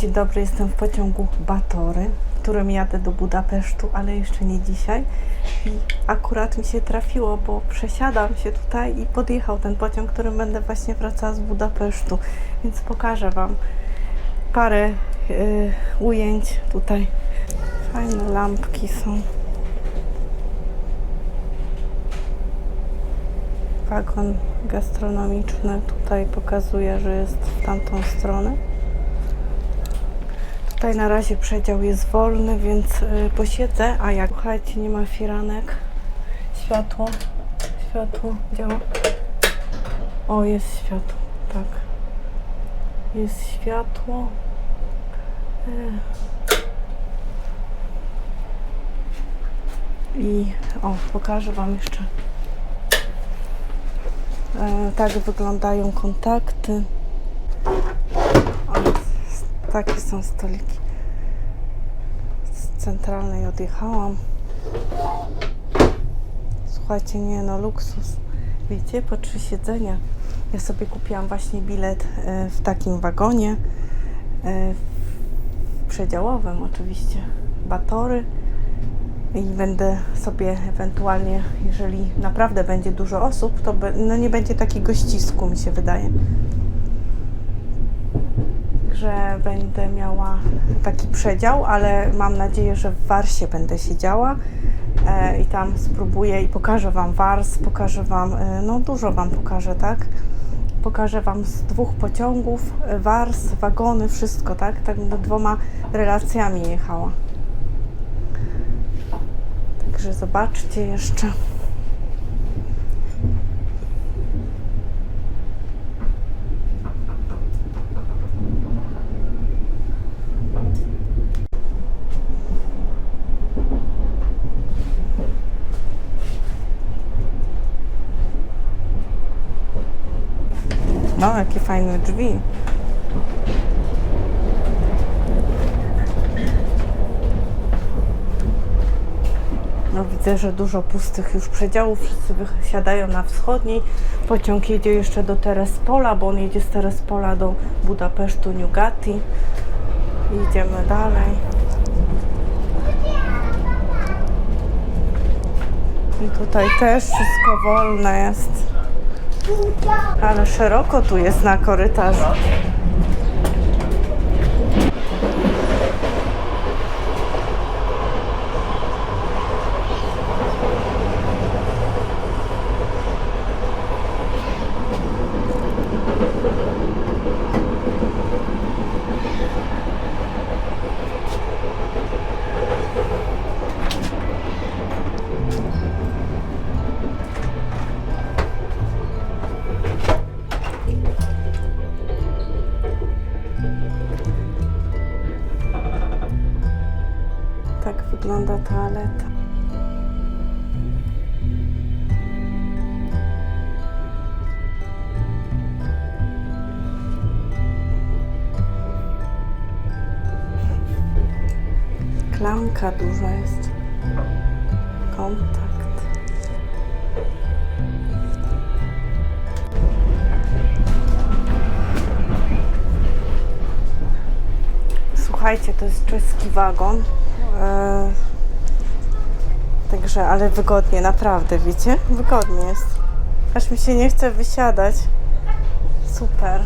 Dzień dobry, jestem w pociągu Batory, którym jadę do Budapesztu, ale jeszcze nie dzisiaj. I akurat mi się trafiło, bo przesiadam się tutaj i podjechał ten pociąg, którym będę właśnie wracała z Budapesztu. Więc pokażę Wam parę y, ujęć tutaj. Fajne lampki są. Wagon gastronomiczny tutaj pokazuje, że jest w tamtą stronę. Tutaj na razie przedział jest wolny, więc y, posiedzę. A jak słuchajcie, nie ma firanek. Światło. Światło działa. O, jest światło. Tak. Jest światło. Y. I o, pokażę Wam jeszcze. E, tak wyglądają kontakty. Takie są stoliki. Z centralnej odjechałam. Słuchajcie, nie no, luksus. Widzicie, po trzy siedzenia. Ja sobie kupiłam właśnie bilet e, w takim wagonie. e, Przedziałowym oczywiście. Batory. I będę sobie ewentualnie, jeżeli naprawdę będzie dużo osób, to no nie będzie takiego ścisku, mi się wydaje że będę miała taki przedział, ale mam nadzieję, że w Warsie będę siedziała e, i tam spróbuję i pokażę Wam Wars, pokażę Wam, e, no dużo Wam pokażę, tak? Pokażę Wam z dwóch pociągów, e, Wars, wagony, wszystko, tak? Tak będę dwoma relacjami jechała. Także zobaczcie jeszcze. No, jakie fajne drzwi. No widzę, że dużo pustych już przedziałów. Wszyscy wysiadają na wschodniej. Pociąg jedzie jeszcze do Terespola, bo on jedzie z Terespola do Budapesztu, Newgati. Idziemy dalej. I tutaj też wszystko wolne jest. Ale szeroko tu jest na korytarzu. Toaleta. Klamka duża jest. Kontakt. Słuchajcie, to jest czeski wagon. E, Ale wygodnie, naprawdę, wiecie? Wygodnie jest. Aż mi się nie chce wysiadać. Super.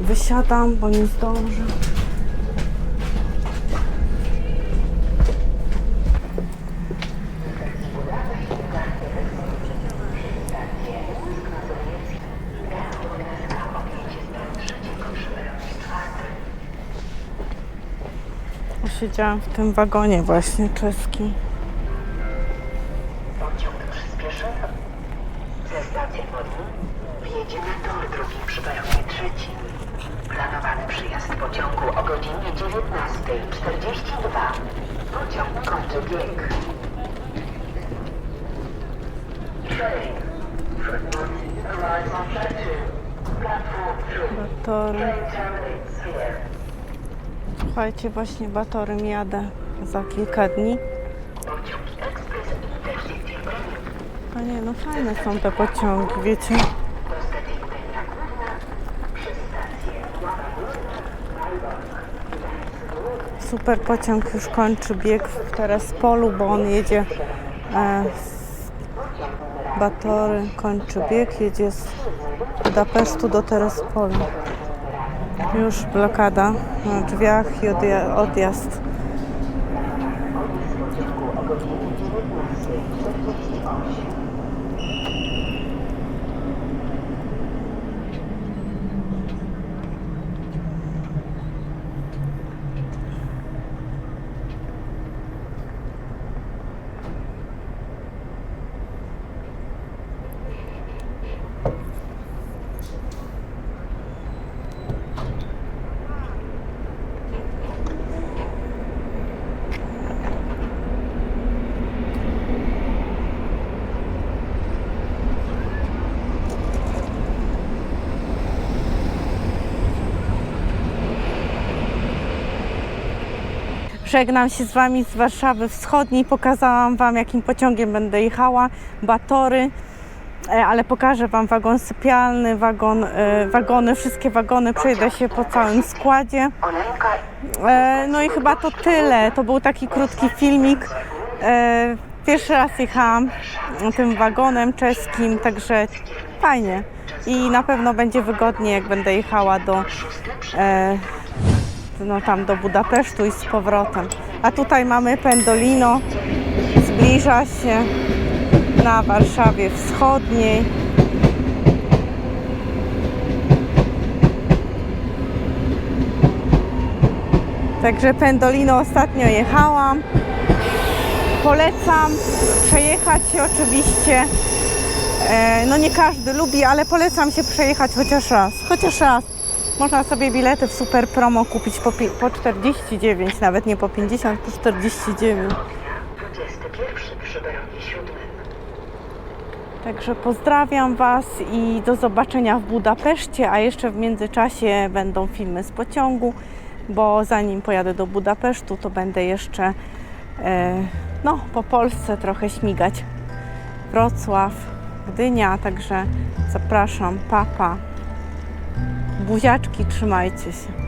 Wysiadam, bo nie zdążę. Siedziałam w tym wagonie właśnie czeskim. Pociąg przyspieszy. Ze stacji wjedzie na tor drugi przy peronie trzecim. Planowany przyjazd pociągu o godzinie 19.42. Pociąg kończy bieg. Train arrives on 2, platform 3. Batory. Słuchajcie, właśnie Batorym jadę za kilka dni. Pociąg ekspres Intercity Premium A nie, no fajne są te pociągi, wiecie. Super pociąg już kończy bieg w Terespolu, bo on jedzie e, z Batory, kończy bieg, jedzie z Budapesztu do Terespolu. Już blokada na drzwiach i odja- odjazd. Żegnam się z Wami z Warszawy Wschodniej. Pokazałam Wam, jakim pociągiem będę jechała. Batory, e, ale pokażę Wam wagon sypialny, wagon, e, wagony, wszystkie wagony. Przejdę się po całym składzie. E, No i chyba to tyle. To był taki krótki filmik. Pierwszy raz jechałam tym wagonem czeskim, także fajnie. I na pewno będzie wygodnie, jak będę jechała do, no tam do Budapesztu i z powrotem. A tutaj mamy Pendolino. Zbliża się na Warszawie Wschodniej. Także Pendolino ostatnio jechałam. Polecam przejechać się oczywiście. E, no nie każdy lubi, ale polecam się przejechać chociaż raz. Chociaż raz. Można sobie bilety w super promo kupić po, po 49, nawet nie po 50, po 49. 21 przy peronie 7. Także pozdrawiam Was i do zobaczenia w Budapeszcie, a jeszcze w międzyczasie będą filmy z pociągu, bo zanim pojadę do Budapesztu, to będę jeszcze e, no, po Polsce trochę śmigać. Wrocław, Gdynia, także zapraszam, papa. Buziaczki, trzymajcie się.